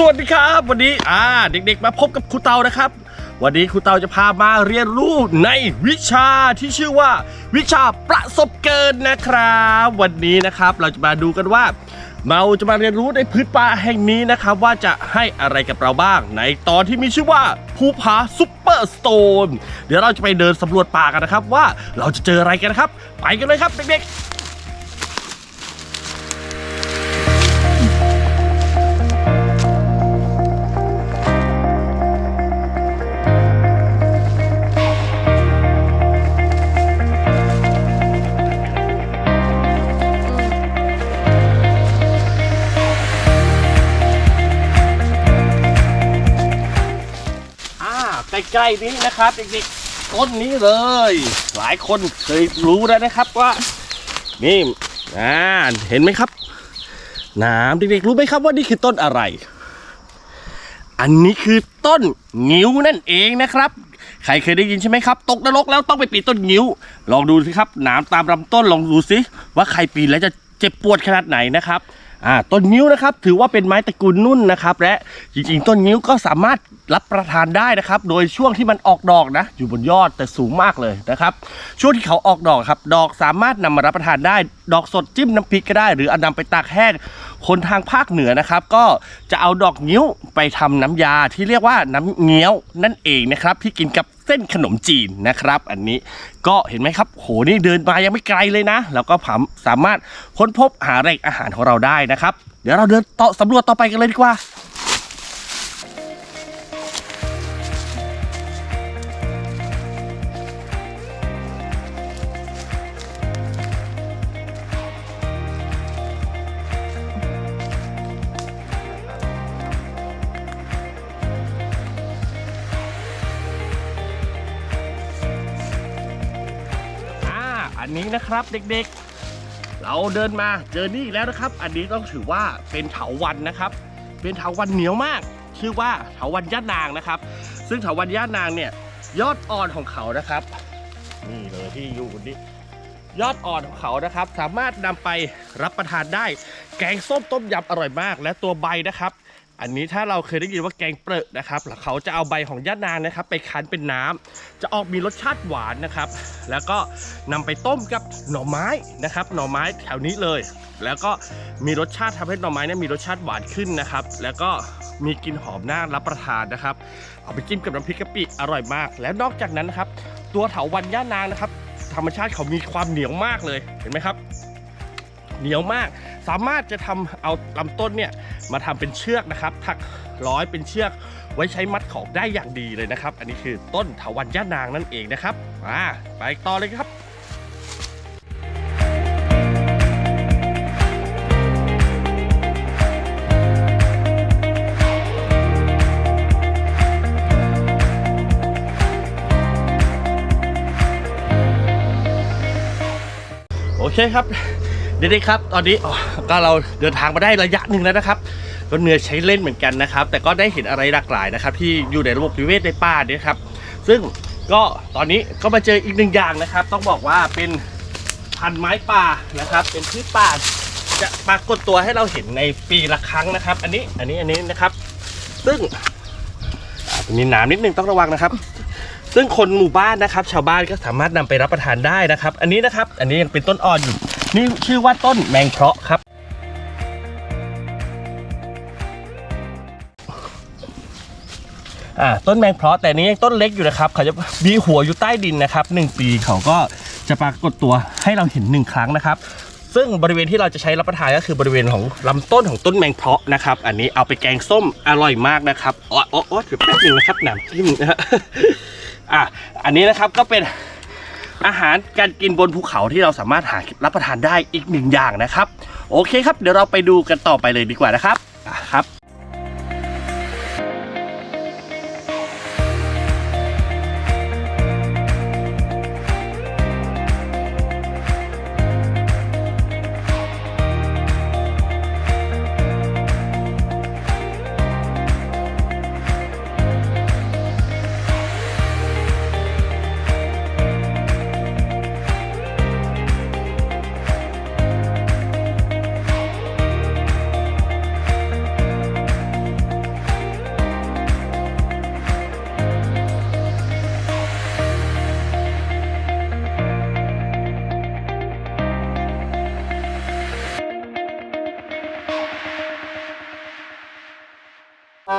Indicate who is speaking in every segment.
Speaker 1: สวัสดีครับ วันนี้อ่าเด็กๆ มาพบกับครูเตานะครับ วันนี้ครูเตาจะพามาเรียนรู้ในวิชาที่ชื่อว่า วิชาประสบเกินนะครับ วันนี้นะครับเราจะมาดูกันว่า เราจะมาเรียนรู้ในพื้นป่าแห่งนี้นะครับ ว่าจะให้อะไรกับเราบ้าง ในตอนที่มีชื่อว่าภูผาซุปเปอร์สโตนเดี๋ยวเราจะไปเดินสำรวจป่ากันนะครับ ว่าเราจะเจออะไรกันนะครับ ไปกันเลยครับเด็กๆ ใกล้ๆนี้นะครับเด็กๆต้นนี้เลย หลายคนเคยรู้แล้วนะครับว่านี่อ่าเห็นไหมครับน้ำเด็กๆรู้ไหมครับว่านี่คือต้นอะไร อันนี้คือต้นงิ้วนั่นเองนะครับใครเคยได้ยินใช่ไหมครับ ตกนรกแล้วต้องไปปีนต้นงิ้ว ลองดูสิครับหนามตามลำต้นลองดูสิว่าใครปีนแล้วจะเจ็บปวดขนาดไหนนะครับ อ่าต้นงิ้วนะครับถือว่าเป็นไม้ตระกูลนุ่นนะครับ และจริงๆ ต้นงิ้วก็สามารถรับประทานได้นะครับ โดยช่วงที่มันออกดอกนะ อยู่บนยอดแต่สูงมากเลยนะครับ ช่วงที่เขาออกดอกครับ ดอกสามารถนำมารับประทานได้ ดอกสดจิ้มน้ำพริกก็ได้ หรือเอานำไปตากแห้งคนทางภาคเหนือนะครับ ก็จะเอาดอกงิ้วไปทำน้ำยาที่เรียกว่าน้ำเงี้ยวนั่นเองนะครับที่กินกับ เส้นขนมจีนนะครับ อันนี้ก็เห็นไหมครับ โหนี่เดินมายังไม่ไกลเลยนะแล้วก็สามารถค้นพบหาแหล่งอาหารของเราได้นะครับ เดี๋ยวเราเดินต่อสำรวจต่อไปกันเลยดีกว่า ครับเด็กๆ เราเดินมาเจอนี่แล้วนะครับ อันนี้ต้องถือว่าเป็นเถาวันนะครับ เป็นเถาวันเหนียวมาก ชื่อว่าเถาวันย่านางนะครับ ซึ่งเถาวันย่านางเนี่ยยอดอ่อนของเขานะครับ นี่เลยที่อยู่นนี้ยอดอ่อนของเขานะครับ สามารถนำไปรับประทานได้ แกงส้มต้มยำอร่อยมาก และตัวใบนะครับ อันนี้ถ้าเราเคยได้ยินว่าแกงเปรอะนะครับเขาจะเอาใบของย่านางนะครับ ไปคั้นเป็นน้ำจะออกมีรสชาติหวานนะครับ แล้วก็นำไปต้มกับหน่อไม้นะครับ หน่อไม้แถวนี้เลย แล้วก็มีรสชาติทำให้หน่อไม้เนี่ยมีรสชาติหวานขึ้นนะครับ แล้วก็มีกลิ่นหอมน่ารับประทานนะครับ เอาไปจิ้มกับน้ำพริกกะปิอร่อยมาก แล้วนอกจากนั้นนะครับ ตัวเถาวันย่านางนะครับ ธรรมชาติเขามีความเหนียวมากเลยเห็นไหมครับ เหนียวมาก สามารถจะทำเอาลำต้นเนี่ยมาทำเป็นเชือกนะครับ ถักร้อยเป็นเชือก ไว้ใช้มัดของได้อย่างดีเลยนะครับ อันนี้คือต้นถาวัลย์ย่านางนั่นเองนะครับมาไปต่อเลยครับโอเคครับ เด็กๆครับ ตอนนี้ก็เราเดินทางมาได้ระยะหนึ่งแล้วนะครับก็เหนื่อยใช้เล่นเหมือนกันนะครับ แต่ก็ได้เห็นอะไรหลากหลายนะครับ ที่อยู่ในระบบนิเวศในป่าเนี่ยครับ ซึ่งก็ตอนนี้ก็มาเจออีกหนึ่งอย่างนะครับ ต้องบอกว่าเป็นพันไม้ป่านะครับ เป็นพืชป่าจะปรากฏตัวให้เราเห็นในปีละครั้งนะครับ อันนี้อันนี้อันนี้นะครับ ซึ่งมีหนามนิดนึงต้องระวังนะครับ ซึ่งคนหมู่บ้านนะครับ ชาวบ้านก็สามารถนำไปรับประทานได้นะครับ อันนี้นะครับ อันนี้ยังเป็นต้นอ่อนอยู่ นี่ชื่อว่าต้นแมงเพราะครับ อ่าต้นแมงเพราะแต่นี้ยังต้นเล็กอยู่นะครับ เขาจะมีหัวอยู่ใต้ดินนะครับหนึ่งปีเขาก็จะปรากฏตัวให้เราเห็นหนึ่งครั้งนะครับ ซึ่งบริเวณที่เราจะใช้รับประทานก็คือบริเวณของลำต้นของต้นแมงเพราะนะครับ อันนี้เอาไปแกงส้มอร่อยมากนะครับอ๋ออ๋ออ๋อเดี๋ยวแป๊บหนึงนะครับหนามทิ่มนะฮะอะอันนี้นะครับก็เป็น อาหารการกินบนภูเขาที่เราสามารถหารับประทานได้อีกหนึ่งอย่างนะครับ โอเคครับ เดี๋ยวเราไปดูกันต่อไปเลยดีกว่านะครับครับ แท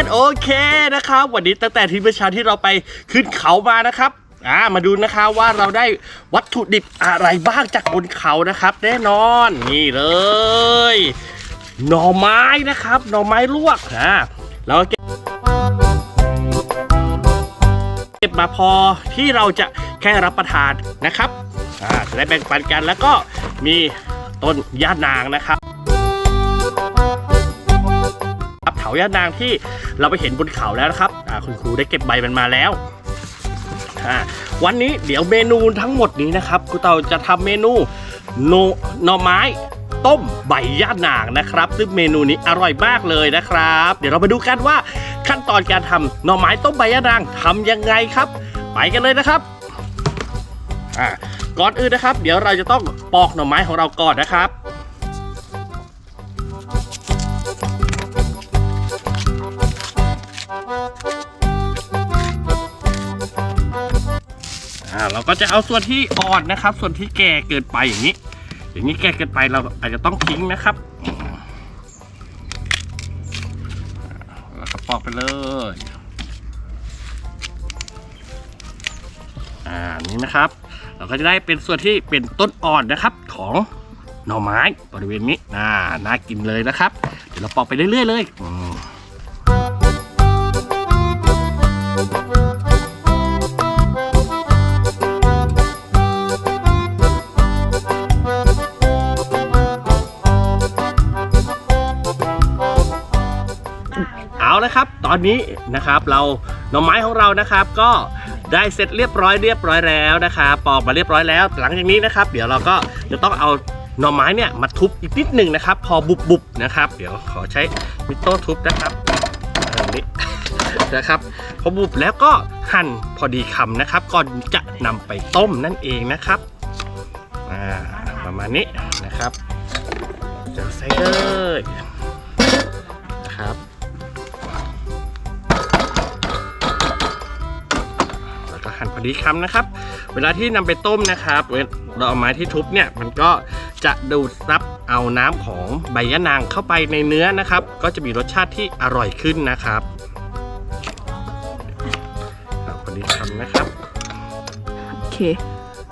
Speaker 1: นโอเคนะครับ วันนี้ตั้งแต่ที่เมื่อเช้าที่เราไปขึ้นเขามานะครับอ่ามาดูนะคะว่าเราได้วัตถุดิบอะไรบ้างจากบนเขานะครับ แน่นอนนี่เลย หน่อไม้นะครับ หน่อไม้ลวกอ่าเราเก็บมาพอที่เราจะแค่รับประทานนะครับ อ่าจะได้แบ่งปันกันแล้วก็มีต้นย่านางนะครับครับเถายานางที่เราไปเห็นบนเขาแล้วนะครับคุณครูได้เก็บใบมันมาแล้ววันนี้เดี๋ยวเมนูทั้งหมดนี้นะครับครูเตาจะทำเมนูโนหน่อไม้ต้มใบย่านางนะครับ ซึ่งเมนูนี้อร่อยมากเลยนะครับ เดี๋ยวเรามาดูกันว่าขั้นตอนการทำหน่อไม้ต้มใบย่านางทำยังไงครับ ไปกันเลยนะครับอ่า ก่อนอื่นนะครับ เดี๋ยวเราจะต้องปอกหน่อไม้ของเราก่อนนะครับอ่าเราก็จะเอาส่วนที่อ่อนนะครับ ส่วนที่แก่เกินไปอย่างนี้ อย่างนี้แก่เกินไปเราอาจจะต้องทิ้งนะครับแล้วก็ปอกไปเลยอ่านี่นะครับ เราก็จะได้เป็นส่วนที่เป็นต้นอ่อนนะครับของหน่อไม้บริเวณนี้น่าน่ากินเลยนะครับ เดี๋ยวเราปอกไปเรื่อย ๆ เลยอืมเอาละครับ ตอนนี้นะครับเราหน่อไม้ของเรานะครับ ก็ ได้เสร็จเรียบร้อยเรียบร้อยแล้วนะครับปอกมาเรียบร้อยแล้ว หลังจากนี้นะครับ เดี๋ยวเราก็จะต้องเอาหน่อไม้เนี่ยมาทุบอีกนิดหนึ่งนะครับ พอบุบๆนะครับ เดี๋ยวขอใช้มิโต้ทุบนะครับอันนี้นะครับ พอบุบแล้วก็หั่นพอดีคำนะครับ ก่อนจะนำไปต้มนั่นเองนะครับอ่าประมาณนี้นะครับจะใส่เลยนะครับ หั่นพอดีคำนะครับ เวลาที่นำไปต้มนะครับเราเอาไม้ที่ทุบเนี่ยมันก็จะดูดซับเอาน้ำของใบยะนางเข้าไปในเนื้อนะครับ ก็จะมีรสชาติที่อร่อยขึ้นนะครับพอดีคำนะครับ
Speaker 2: โอเค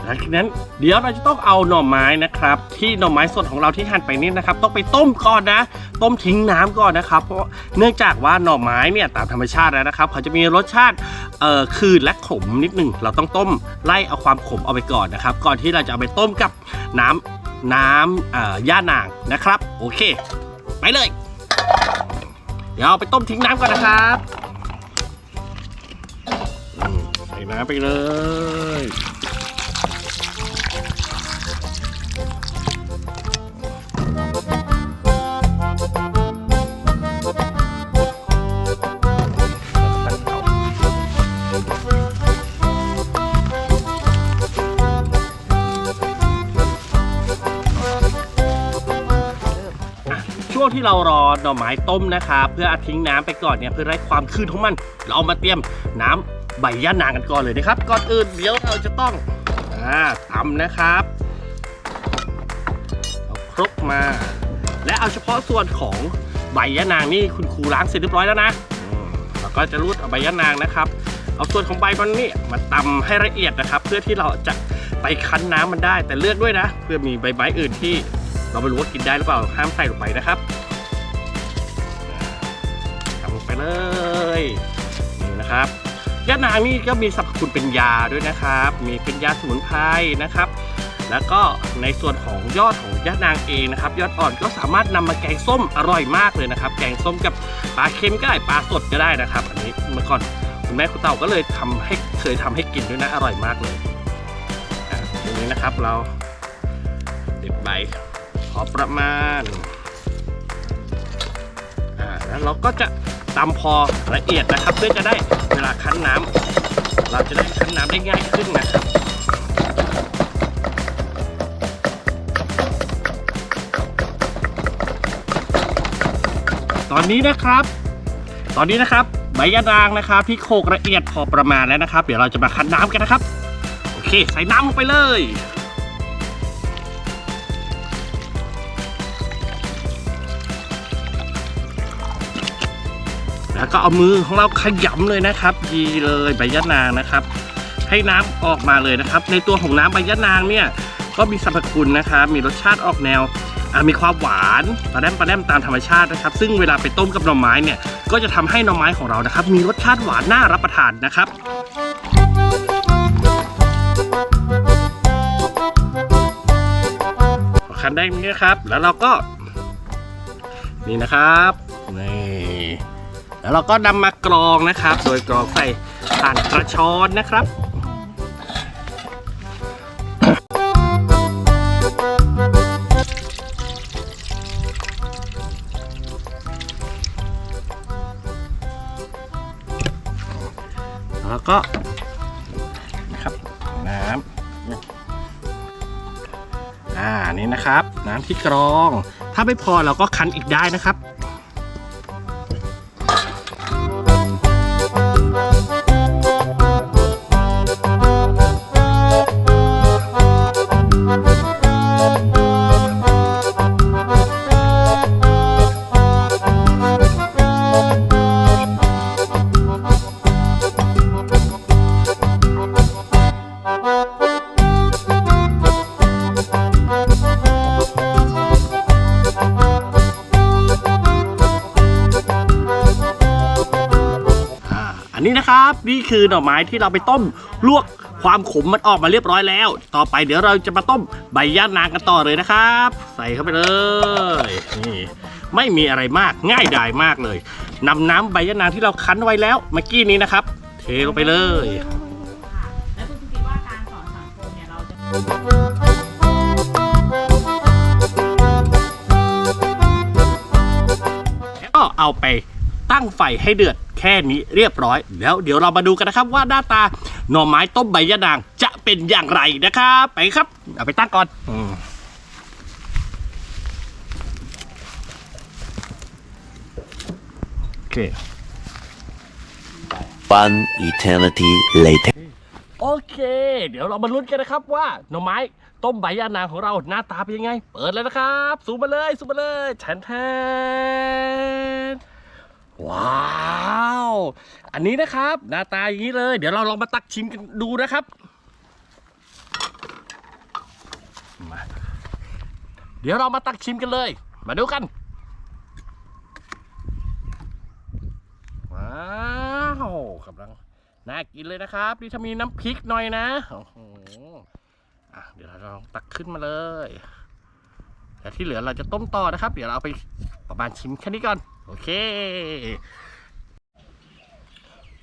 Speaker 1: หลังจากนั้นเดี๋ยวเราจะต้องเอาหน่อไม้นะครับ ที่หน่อไม้สดของเราที่หั่นไปนี่นะครับ ต้องไปต้มก่อนนะ ต้มทิ้งน้ำก่อนนะครับ เพราะเนื่องจากว่าหน่อไม้เนี่ยตามธรรมชาติแล้วนะครับ เขาจะมีรสชาติเอ่อคืนและขมนิดหนึ่งเราต้องต้มไล่เอาความขมเอาไปก่อนนะครับ ก่อนที่เราจะเอาไปต้มกับน้ำน้ำย่านางนะครับ โอเค ไปเลย เดี๋ยวเอาไปต้มทิ้งน้ำก่อนนะครับใส่น้ำไปเลย วงที่เรารอหน่อไม้ต้มนะครับเพื่อเอาทิ้งน้ำไปก่อนเนี่ยเพื่อได้ความคืนของมัน เราเอามาเตรียมน้ำใบย่านางกันก่อนเลยนะครับ ก่อนอื่นเดี๋ยวเราจะต้องอ่าตำนะครับเอาครกมา และเอาเฉพาะส่วนของใบยะนางนี่คุณครูล้างเสร็จเรียบร้อยแล้วนะเราก็จะรูดเอาใบยะนางนะครับ เอาส่วนของใบมันนี่มาตำให้ละเอียดนะครับ เพื่อที่เราจะไปคั้นน้ำมันได้แต่เลือกด้วยนะ เพื่อมีใบไม้อื่นที่ เราไม่รู้ว่ากินได้หรือเปล่า ห้ามใส่ลงไปนะครับทำลงไปเลย นี่นะครับยะนางนี่ก็มีสรรพคุณเป็นยาด้วยนะครับ มีเป็นยาสมุนไพรนะครับ แล้วก็ในส่วนของยอดของยะนางเองนะครับ ยอดอ่อนก็สามารถนำมาแกงส้มอร่อยมากเลยนะครับ แกงส้มกับปลาเค็มก็ได้ปลาสดก็ได้นะครับ อันนี้เมื่อก่อนคุณแม่คุณเต่าก็เลยทำให้เคยทำให้กินด้วยนะอร่อยมากเลยอะตรงนี้นะครับเราเด็ดใบ พอประมาณอ่าแล้วเราก็จะตำพอละเอียดนะครับ เพื่อจะได้เวลาคั้นน้ำเราจะได้คั้นน้ำได้ง่ายขึ้นนะครับตอนนี้นะครับ ตอนนี้นะครับใบยะนางนะครับ ที่โขกละเอียดพอประมาณแล้วนะครับ เดี๋ยวเราจะมาคั้นน้ำกันนะครับ โอเค ใส่น้ำลงไปเลย แล้วก็เอามือของเราขยำเลยนะครับดีเลยใบยะนางนะครับ ให้น้ำออกมาเลยนะครับ ในตัวของน้ำใบยะนางเนี่ยก็มีสรรพคุณนะครับมีรสชาติออกแนวมีความหวานปลาแรมปลาแรมตามธรรมชาตินะครับ ซึ่งเวลาไปต้มกับหน่อไม้เนี่ยก็จะทำให้หน่อไม้ของเรานะครับ มีรสชาติหวานน่ารับประทานนะครับคันได้อย่างนี้นะครับ แล้วเราก็นี่นะครับนี่ แล้วเราก็นำมากรองนะครับ โดยกรองใส่ผ่านกระชอนนะครับแล้วก็นะครับน้ำอ่านี่นะครับ น้ำที่กรอง ถ้าไม่พอเราก็คั้นอีกได้นะครับ คือหน่อไม้ที่เราไปต้ม ลวกความขมมันออกมาเรียบร้อยแล้ว ต่อไปเดี๋ยวเราจะมาต้มใบย่านางกันต่อเลยนะครับ ใส่เข้าไปเลยนี่ไม่มีอะไรมากง่ายดายมากเลยนำน้ำใบย่านางที่เราคั้นไว้แล้วเมื่อกี้นี้นะครับ เทลงไปเลย
Speaker 2: แล้วคุณคิดว่าการสอนสังคมเนี่ยเราจะ
Speaker 1: ก็เอาไปตั้งไฟให้เดือด แค่นี้เรียบร้อย แล้วเดี๋ยวเรามาดูกันนะครับว่าหน้าตาหน่อไม้ต้มใบยะนางจะเป็นอย่างไรนะครับไปครับ เอาไปตั้งก่อนอืมโอเค
Speaker 3: One eternity later.
Speaker 1: โอเค เดี๋ยวเรามาลุ้นกันนะครับว่าหน่อไม้ต้มใบยานางของเราหน้าตาเป็นยังไง เปิดเลยนะครับ สูบมาเลย สูบมาเลยแทนแทน ว้าว อันนี้นะครับ หน้าตาอย่างนี้เลย เดี๋ยวเราลองมาตักชิมกันดูนะครับมาเดี๋ยวเรามาตักชิมกันเลย มาดูกันว้าวกำลังน่ากินเลยนะครับนี่ถ้ามีน้ำพริกหน่อยนะโอ้โหอะเดี๋ยวเราลองตักขึ้นมาเลยแต่ที่เหลือเราจะต้มต่อนะครับ เดี๋ยวเราเอาไปประมาณชิมแค่นี้ก่อน โอเค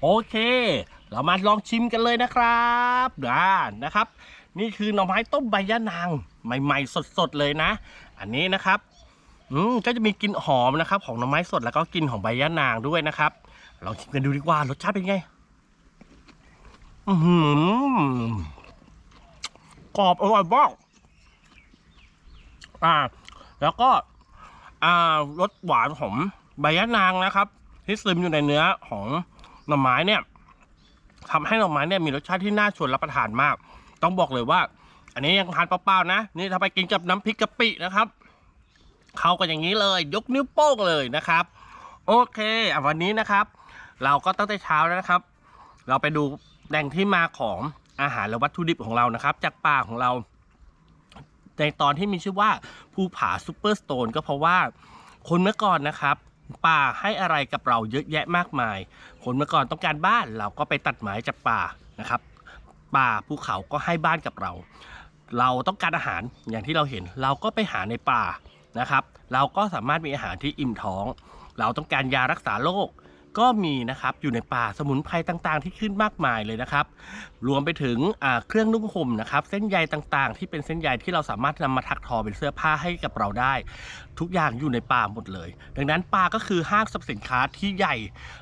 Speaker 1: โอเค เรามาลองชิมกันเลยนะครับด้านะครับ นี่คือหน่อไม้ต้มใบยะนางใหม่ ๆ สดๆเลยนะ อันนี้นะครับอืมก็จะมีกลิ่นหอมนะครับ ของหน่อไม้สดแล้วก็กลิ่นของใบยะนางด้วยนะครับ ลองชิมกันดูดีกว่ารสชาติเป็นไง อือหือกรอบอร่อยมากอ่า แล้วก็ อ่ารสหวานของ ใบยะนางนะครับ ที่ซึมอยู่ในเนื้อของหน่อไม้เนี่ยทำให้หน่อไม้เนี่ยมีรสชาติที่น่าชวนรับประทานมาก ต้องบอกเลยว่า อันนี้ยังทานเปล่าๆนะ นี่ถ้าไปกินกับน้ำพริกกะปินะครับ เข้ากันอย่างนี้เลย ยกนิ้วโป้งเลยนะครับ โอเคอวันนี้นะครับ เราก็ตั้งแต่เช้าแล้วนะครับ เราไปดูแหล่งที่มาของอาหารและวัตถุดิบของเรานะครับ จากป่าของเรา ในตอนที่มีชื่อว่าภูผาซูเปอร์สโตนก็เพราะว่าคนเมื่อก่อนนะครับ ป่าให้อะไรกับเราเยอะแยะมากมาย คนเมื่อก่อนต้องการบ้านเราก็ไปตัดไม้จากป่านะครับ ป่าภูเขาก็ให้บ้านกับเรา เราต้องการอาหารอย่างที่เราเห็นเราก็ไปหาในป่านะครับ เราก็สามารถมีอาหารที่อิ่มท้อง เราต้องการยารักษาโรค ก็มีนะครับอยู่ในป่าสมุนไพรต่างๆ ที่ขึ้นมากมายเลยนะครับ รวมไปถึงเครื่องนุ่งห่มนะครับ เส้นใยต่างๆ ที่เป็นเส้นใยที่เราสามารถนำมาถักทอเป็นเสื้อผ้าให้กับเราได้ ทุกอย่างอยู่ในป่าหมดเลย ดังนั้นป่าก็คือห้างสรรพสินค้าที่ใหญ่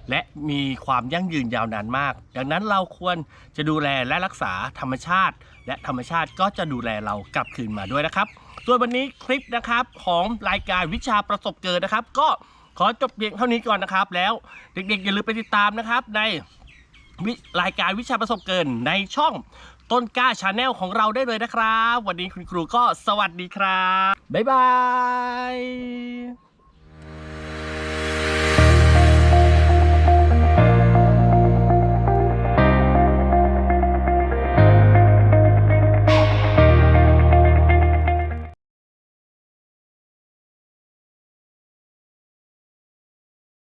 Speaker 1: และมีความยั่งยืนยาวนานมาก ดังนั้นเราควรจะดูแลและรักษาธรรมชาติ และธรรมชาติก็จะดูแลเรากลับคืนมาด้วยนะครับส่วนวันนี้คลิปนะครับของรายการวิชาประสบเกิดนะครับ ก็ ขอจบเพียงเท่านี้ก่อนนะครับ แล้วเด็กๆอย่าลืมไปติดตามนะครับ ในรายการวิชาประสบเกินในช่องต้นกล้าชาแนลของเราได้เลยนะครับ วันนี้คุณครูก็สวัสดีครับ บ๊ายบาย